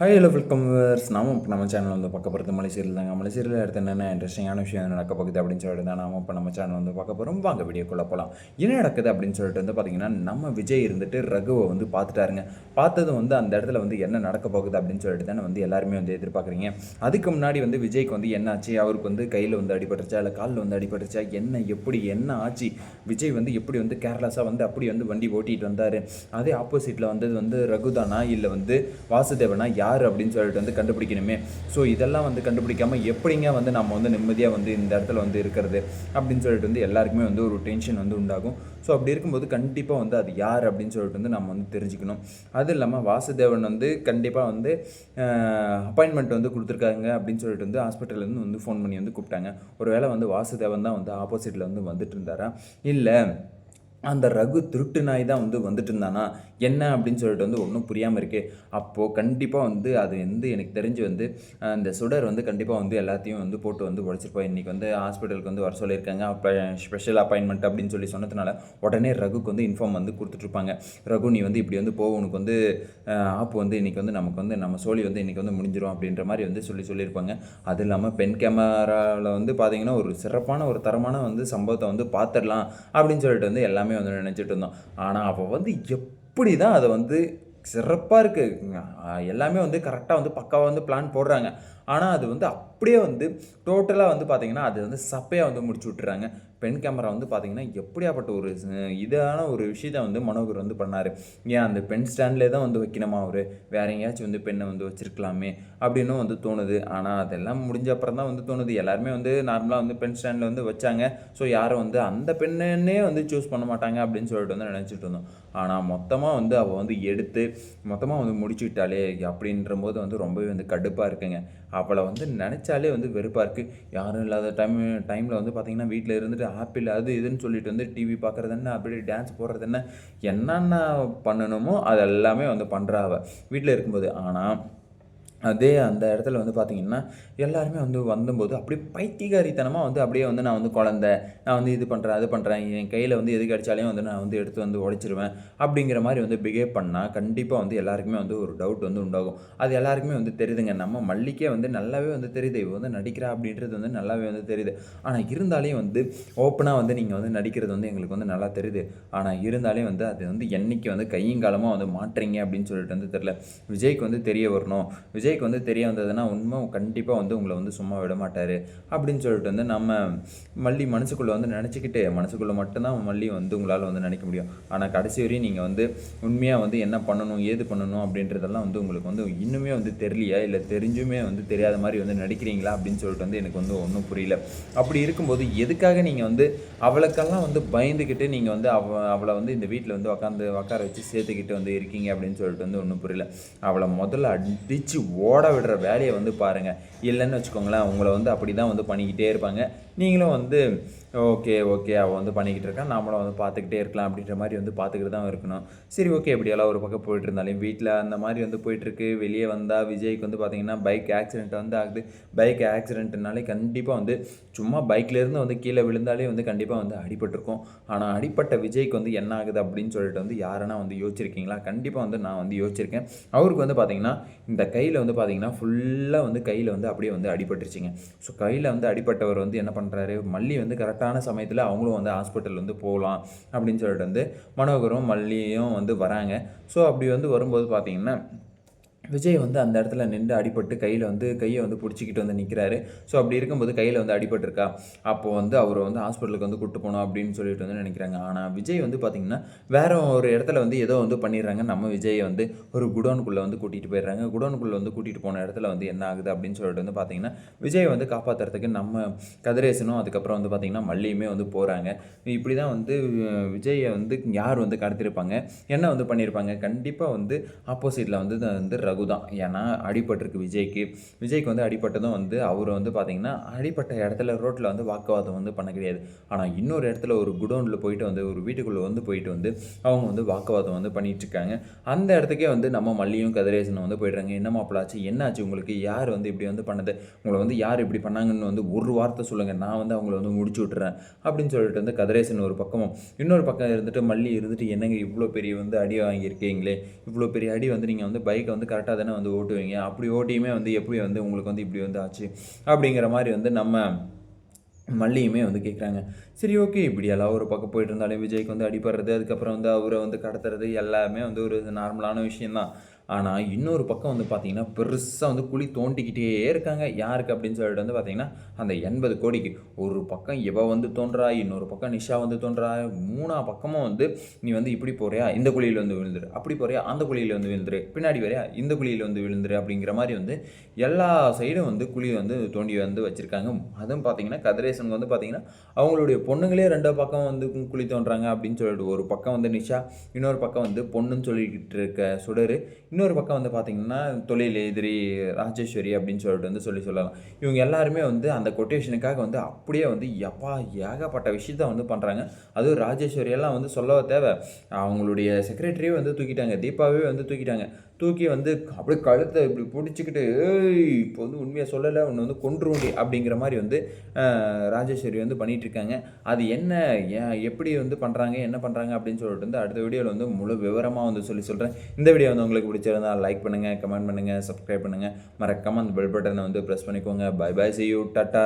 Hi hello welcome verse நாம இப்போ நம்ம சேனல் வந்து பார்க்க போகிறது மலைசீரியல் தாங்க. மலைசீரியல் அடுத்து என்னென்ன இன்ட்ரெஸ்டிங்கான விஷயம் நடக்க போகுது அப்படின்னு சொல்லிட்டு தான் நாம இப்போ நம்ம சேனல் வந்து பார்க்க போகிறோம் வாங்க வீடியோக்குள்ளே போகலாம் என்ன நடக்குது அப்படின்னு சொல்லிட்டு வந்து பார்த்தீங்கன்னா நம்ம விஜய் இருந்துட்டு ரகுவை வந்து பார்த்துட்டாருங்க. பார்த்ததும் வந்து அந்த இடத்துல வந்து என்ன நடக்க போகுது அப்படின்னு சொல்லிட்டு தானே வந்து எல்லாருமே வந்து எதிர்பார்க்குறீங்க. அதுக்கு முன்னாடி வந்து விஜய்க்கு வந்து என்ன ஆச்சு? அவருக்கு வந்து கையில் வந்து அடிபட்டுருச்சா? இல்லை காலில் வந்து அடிபட்டுருச்சா? என்ன எப்படி என்ன ஆச்சு? விஜய் வந்து எப்படி வந்து கேர்லெஸ்ஸாக வந்து அப்படி வந்து வண்டி ஓட்டிகிட்டு வந்தார். அதே ஆப்போசிட்டில் வந்தது வந்து ரகுதானா? இல்லை வந்து வாசுதேவனா? யார் அப்படின்னு சொல்லிட்டு வந்து கண்டுபிடிக்கணுமே. ஸோ இதெல்லாம் வந்து கண்டுபிடிக்காமல் எப்படிங்க வந்து நம்ம வந்து நிம்மதியாக வந்து இந்த இடத்துல வந்து இருக்கிறது அப்படின்னு சொல்லிட்டு வந்து எல்லாருக்குமே வந்து ஒரு டென்ஷன் வந்து உண்டாகும். ஸோ அப்படி இருக்கும்போது கண்டிப்பாக வந்து அது யார் அப்படின்னு சொல்லிட்டு வந்து நம்ம வந்து தெரிஞ்சுக்கணும். அது இல்லாமல் வாசுதேவன் வந்து கண்டிப்பாக வந்து அப்பாயின்மெண்ட் வந்து கொடுத்துருக்காங்க அப்படின்னு சொல்லிட்டு வந்து ஹாஸ்பிட்டல்லேருந்து வந்து ஃபோன் பண்ணி வந்து கூப்பிட்டாங்க. ஒருவேளை வந்து வாசுதேவன் தான் வந்து ஆப்போசிட்டில் வந்து வந்துட்டு இருந்தாரா? இல்லை. அந்த ரகு திருட்டு நாய் தான் வந்து வந்துட்டு இருந்தானா என்ன அப்படின்னு சொல்லிட்டு வந்து ஒன்றும் புரியாமல் இருக்கு. அப்போது கண்டிப்பாக வந்து அது வந்து எனக்கு தெரிஞ்சு வந்து அந்த சுடர் வந்து கண்டிப்பாக வந்து எல்லாத்தையும் வந்து போட்டு வந்து உடச்சிருப்போம் இன்றைக்கி வந்து ஹாஸ்பிட்டலுக்கு வந்து வர சொல்லியிருக்காங்க. அப்போ ஸ்பெஷல் அப்பாயின்மெண்ட் அப்படின்னு சொல்லி சொன்னதுனால உடனே ரகுக்கு வந்து இன்ஃபார்ம் வந்து கொடுத்துட்ருப்பாங்க. ரகு நீ வந்து இப்படி வந்து போ உனக்கு வந்து ஆப்பு வந்து இன்றைக்கி வந்து நமக்கு வந்து நம்ம சோழி வந்து இன்றைக்கி வந்து முடிஞ்சிடும் அப்படின்ற மாதிரி வந்து சொல்லி சொல்லியிருப்பாங்க. அது இல்லாமல் பென் கேமராவில் வந்து பார்த்தீங்கன்னா ஒரு சிறப்பான ஒரு தரமான வந்து சம்பவத்தை வந்து பார்த்துடலாம் அப்படின்னு சொல்லிட்டு வந்து எல்லாமே வந்து நினச்சிட்டு இருந்தோம். ஆனால் அப்போ வந்து எப்படி தான் அதை வந்து சிறப்பாக இருக்குது எல்லாமே வந்து கரெக்டாக வந்து பக்காவாக வந்து பிளான் போடுறாங்க. ஆனால் அது வந்து அப்படியே வந்து டோட்டலாக வந்து பார்த்தீங்கன்னா அது வந்து சப்பையாக வந்து முடிச்சு விட்டுறாங்க. பென் கேமரா வந்து பார்த்தீங்கன்னா எப்படியாப்பட்ட ஒரு இதான ஒரு விஷயத்தை வந்து மனோகர் வந்து பண்ணார். ஏன் அந்த பென் ஸ்டாண்ட்லேயே தான் வந்து வைக்கணுமா அவர்? வேற எங்கேயாச்சும் வந்து பெண்ணை வந்து வச்சிருக்கலாமே அப்படின்னும் வந்து தோணுது. ஆனால் அதெல்லாம் முடிஞ்ச அப்புறம் தான் வந்து தோணுது. எல்லாருமே வந்து நார்மலாக வந்து பென் ஸ்டாண்டில் வந்து வச்சாங்க. ஸோ யாரும் வந்து அந்த பெண்ணே வந்து சூஸ் பண்ண மாட்டாங்க அப்படின்னு சொல்லிட்டு வந்து நினச்சிட்டு இருந்தோம். ஆனால் மொத்தமாக வந்து அவள் வந்து எடுத்து மொத்தமாக வந்து முடிச்சு விட்டாலே அப்படின்ற போது வந்து ரொம்பவே வந்து கடுப்பாக இருக்குங்க. அவளை வந்து நினச்சாலே வந்து வெறுப்பாக இருக்குது யாரும் இல்லாத டைம் டைமில் வந்து பார்த்தீங்கன்னா வீட்டில் இருந்துட்டு ஆப்பிள் அது இதுன்னு சொல்லிட்டு வந்து டிவி பார்க்குறது என்ன? அப்படி டான்ஸ் போடுறது என்ன? என்னென்ன பண்ணணுமோ அது எல்லாமே வந்து பண்ணுறா அவள் வீட்டில் இருக்கும்போது. ஆனால் அதே அந்த இடத்துல வந்து பார்த்தீங்கன்னா எல்லாருமே வந்து வந்தபோது அப்படியே பைத்தியகாரித்தனமாக வந்து அப்படியே வந்து நான் வந்து குழந்த நான் வந்து இது பண்ணுறேன் அது பண்ணுறேன் என் கையில் வந்து எது கிடைச்சாலையும் வந்து நான் வந்து எடுத்து வந்து உடைச்சிருவேன் அப்படிங்கிற மாதிரி வந்து பிஹேவ் பண்ணால் கண்டிப்பாக வந்து எல்லாருக்குமே வந்து ஒரு டவுட் வந்து உண்டாகும். அது எல்லாருக்குமே வந்து தெரியுதுங்க. நம்ம மல்லிக்கே வந்து நல்லாவே வந்து தெரியுது. இவ வந்து நடிக்கிறா அப்படின்றது வந்து நல்லாவே வந்து தெரியுது. ஆனால் இருந்தாலே வந்து ஓப்பனாக வந்து நீங்கள் வந்து நடிக்கிறது வந்து எங்களுக்கு வந்து நல்லா தெரியுது. ஆனால் இருந்தாலே வந்து அது வந்து என்றைக்கு வந்து கையும் காலமாக வந்து மாட்டுறீங்க அப்படின்னு சொல்லிட்டு வந்து தெரில விஜய்க்கு வந்து தெரிய வரணும். விஜய் விஜய்க்கு வந்து தெரிய வந்ததுன்னா உண்மை கண்டிப்பாக வந்து உங்களை வந்து சும்மா விட மாட்டார். அப்படின்னு சொல்லிட்டு வந்து நம்ம மல்லி மனசுக்குள்ளே வந்து நினச்சிக்கிட்டு மனசுக்குள்ளே மட்டும்தான் மல்லி வந்து உங்களால் வந்து நினைக்க முடியும். ஆனால் கடைசி வரையும் நீங்கள் வந்து உண்மையாக வந்து என்ன பண்ணணும் ஏது பண்ணணும் அப்படின்றதெல்லாம் வந்து உங்களுக்கு வந்து இன்னுமே வந்து தெரியலையா? இல்லை தெரிஞ்சுமே வந்து தெரியாத மாதிரி வந்து நடிக்கிறீங்களா? அப்படின்னு சொல்லிட்டு வந்து எனக்கு வந்து ஒன்றும் புரியல. அப்படி இருக்கும்போது எதுக்காக நீங்கள் வந்து அவளுக்கெல்லாம் வந்து பயந்துக்கிட்டு நீங்கள் வந்து அவ அவளை வந்து இந்த வீட்டில் வந்து உட்காந்து உட்கார வச்சு சேர்த்துக்கிட்டு வந்து இருக்கீங்க அப்படின்னு சொல்லிட்டு வந்து ஒன்றும் புரியல. அவளை முதல்ல அடித்து ஓட விடுற வேலையை வந்து பாருங்கள் இல்லைன்னு வச்சுக்கோங்களேன் உங்களை வந்து அப்படி தான் வந்து பண்ணிக்கிட்டே இருப்பாங்க. நீங்களும் வந்து ஓகே ஓகே அவள் வந்து பண்ணிக்கிட்டு இருக்கா. நாமளும் வந்து பார்த்துக்கிட்டே இருக்கலாம் அப்படின்ற மாதிரி வந்து பார்த்துக்கிட்டு தான் இருக்கணும். சரி ஓகே எப்படியெல்லாம் ஒரு பக்கம் போயிட்டு இருந்தாலும் வீட்டில் அந்த மாதிரி வந்து போயிட்டுருக்கு வெளியே வந்தால் விஜய்க்கு வந்து பார்த்தீங்கன்னா பைக் ஆக்சிடென்ட் வந்து ஆகுது. பைக் ஆக்சிடென்ட்னாலே கண்டிப்பாக வந்து சும்மா பைக்லேருந்து வந்து கீழே விழுந்தாலே வந்து கண்டிப்பாக வந்து அடிபட்டிருக்கும் ஆனால் அடிப்பட்ட விஜய்க்கு வந்து என்ன ஆகுது அப்படின்னு சொல்லிட்டு வந்து யாரனா வந்து யோசிச்சிருக்கீங்களா? கண்டிப்பாக வந்து நான் வந்து யோசிச்சிருக்கேன். அவருக்கு வந்து பார்த்தீங்கன்னா இந்த கையில் வந்து பார்த்தீங்கன்னா ஃபுல்லாக வந்து கையில் வந்து அப்படியே வந்து அடிபட்டுருச்சுங்க. ஸோ கையில் வந்து அடிபட்டவர் வந்து என்ன பண்ணுறாரு மல்லி வந்து கரெக்டாக கரெக்டான சமயத்தில் அவங்களும் வந்து ஹாஸ்பிட்டல் வந்து போகலாம் அப்படின்னு சொல்லிட்டு வந்து மனோகரும் மல்லியும் வந்து வராங்க. ஸோ அப்படி வந்து வரும்போது பார்த்தீங்கன்னா விஜய் வந்து அந்த இடத்துல நின்று அடிபட்டு கையில் வந்து கையை வந்து பிடிச்சிக்கிட்டு வந்து நிற்கிறாரு ஸோ அப்படி இருக்கும்போது கையில் வந்து அடிபட்டிருக்கா? அப்போ வந்து அவரை வந்து ஹாஸ்பிட்டலுக்கு வந்து கூட்டு போகணும் அப்படின்னு சொல்லிட்டு வந்து நினைக்கிறாங்க. ஆனால் விஜய் வந்து பார்த்திங்கன்னா வேறு ஒரு இடத்துல வந்து ஏதோ வந்து பண்ணிடுறாங்க. நம்ம விஜயை வந்து ஒரு குடோனுக்குள்ளே வந்து கூட்டிகிட்டு போயிடுறாங்க. குடோனுக்குள்ளே வந்து கூட்டிகிட்டு போன இடத்துல வந்து என்ன ஆகுது அப்படின்னு சொல்லிட்டு வந்து பார்த்திங்கன்னா விஜய் வந்து காப்பாற்றுறதுக்கு நம்ம கதிரேசனும் அதுக்கப்புறம் வந்து பார்த்திங்கன்னா மல்லியுமே வந்து போகிறாங்க இப்படி தான் வந்து விஜயை வந்து யார் வந்து கடத்திருப்பாங்க? என்ன வந்து பண்ணியிருப்பாங்க கண்டிப்பாக வந்து ஆப்போசிட்டில் வந்து வந்து ரகு தான் ஏன்னா அடிபட்டிருக்கு விஜய்க்கு. விஜய்க்கு வந்து அடிபட்டதும் வந்து அவர் வந்து பார்த்திங்கன்னா அடிப்பட்ட இடத்துல ரோட்டில் வந்து வாக்குவாதம் வந்து பண்ண கிடையாது. ஆனால் இன்னொரு இடத்துல ஒரு குடோனில் போயிட்டு வந்து ஒரு வீட்டுக்குள்ளே வந்து போயிட்டு வந்து அவங்க வந்து வாக்குவாதம் வந்து பண்ணிகிட்ருக்காங்க இருக்காங்க அந்த இடத்துக்கே வந்து நம்ம மல்லியும் கதிரேசனும் வந்து போயிடுறாங்க. என்ன மாப்பிளாச்சு? என்னாச்சு உங்களுக்கு? யார் வந்து இப்படி வந்து பண்ணது? உங்களை வந்து யார் இப்படி பண்ணாங்கன்னு வந்து ஒரு வார்த்தை சொல்லுங்கள் நான் வந்து அவங்கள வந்து முடிச்சு விட்டுறேன். அப்படின்னு சொல்லிட்டு வந்து கதிரேசன் ஒரு பக்கமும் இன்னொரு பக்கம் இருந்துட்டு மல்லி இருந்துட்டு என்னங்க இவ்வளோ பெரிய வந்து அடி வாங்கியிருக்கீங்களே? இவ்வளோ பெரிய அடி வந்து நீங்கள் வந்து பைக்கை வந்து கரெக்டாக கரெக்டாக தானே வந்து ஓட்டுவீங்க? அப்படி ஓட்டியுமே வந்து எப்படி வந்து உங்களுக்கு வந்து இப்படி வந்து ஆச்சு? அப்படிங்கிற மாதிரி வந்து நம்ம மல்லியுமே வந்து கேட்குறாங்க சரி ஓகே. இப்படி எல்லாம் ஒரு பக்கம் போயிட்டு இருந்தாலே விஜய்க்கு வந்து அடிபடுறது அதுக்கப்புறம் வந்து அவரை வந்து கடத்துறது எல்லாமே வந்து ஒரு நார்மலான விஷயந்தான் ஆனால் இன்னொரு பக்கம் வந்து பார்த்தீங்கன்னா பெருசாக வந்து குழி தோண்டிக்கிட்டே இருக்காங்க. யாருக்கு அப்படின்னு சொல்லிட்டு வந்து பார்த்தீங்கன்னா அந்த எண்பது கோடிக்கு. ஒரு பக்கம் இவ வந்து தோன்றா இன்னொரு பக்கம் நிஷா வந்து தோன்றா மூணா பக்கமும் வந்து நீ வந்து இப்படி போறியா? இந்த குழியில் வந்து விழுந்துரு. அப்படி போறியா? அந்த குழியில் வந்து விழுந்துரு. பின்னாடி வரையா? இந்த குழியில் வந்து விழுந்துரு. அப்படிங்கிற மாதிரி வந்து எல்லா சைடும் வந்து குழி வந்து தோண்டி வந்து வச்சுருக்காங்க. அதுவும் பார்த்தீங்கன்னா கதிரேசனுக்கு வந்து பார்த்தீங்கன்னா அவங்களுடைய பொண்ணுங்களே ரெண்டு பக்கம் வந்து குழி தோன்றாங்க அப்படின்னு சொல்லிட்டு ஒரு பக்கம் வந்து நிஷா இன்னொரு பக்கம் வந்து பொண்ணுன்னு சொல்லிக்கிட்டு இருக்க சுடர். இன்னொரு பக்கம் வந்து பார்த்தீங்கன்னா தொழில் எதிரி ராஜேஸ்வரி அப்படின்னு சொல்லிட்டு வந்து சொல்லி சொல்லலாம். இவங்க எல்லாருமே வந்து அந்த கொட்டேஷனுக்காக வந்து அப்படியே வந்து எப்பா ஏகப்பட்ட விஷயத்த வந்து பண்ணுறாங்க அதுவும் ராஜேஸ்வரியெல்லாம் வந்து சொல்ல தேவை. அவங்களுடைய செக்ரட்டரியே வந்து தூக்கிட்டாங்க. தீபாவே வந்து தூக்கிட்டாங்க. தூக்கி வந்து அப்படியே கழுத்தை இப்படி பிடிச்சிக்கிட்டு இப்போ வந்து உண்மையை சொல்லலை உன்னை வந்து கொன்றுண்டி அப்படிங்கிற மாதிரி வந்து ராஜேஸ்வரி வந்து பண்ணிகிட்ருக்காங்க இருக்காங்க. அது என்ன ஏன் எப்படி வந்து பண்ணுறாங்க என்ன பண்ணுறாங்க அப்படின்னு சொல்லிட்டு வந்து அடுத்த வீடியோவில் வந்து முழு விவரமாக வந்து சொல்லி சொல்கிறேன் இந்த வீடியோ வந்து உங்களுக்கு பிடிச்சிருந்தால் லைக் பண்ணுங்கள் கமெண்ட் பண்ணுங்கள் சப்ஸ்கிரைப் பண்ணுங்கள் மறக்காமல் அந்த பெல் பட்டனை வந்து ப்ரெஸ் பண்ணிக்கோங்க. Bye bye see you tata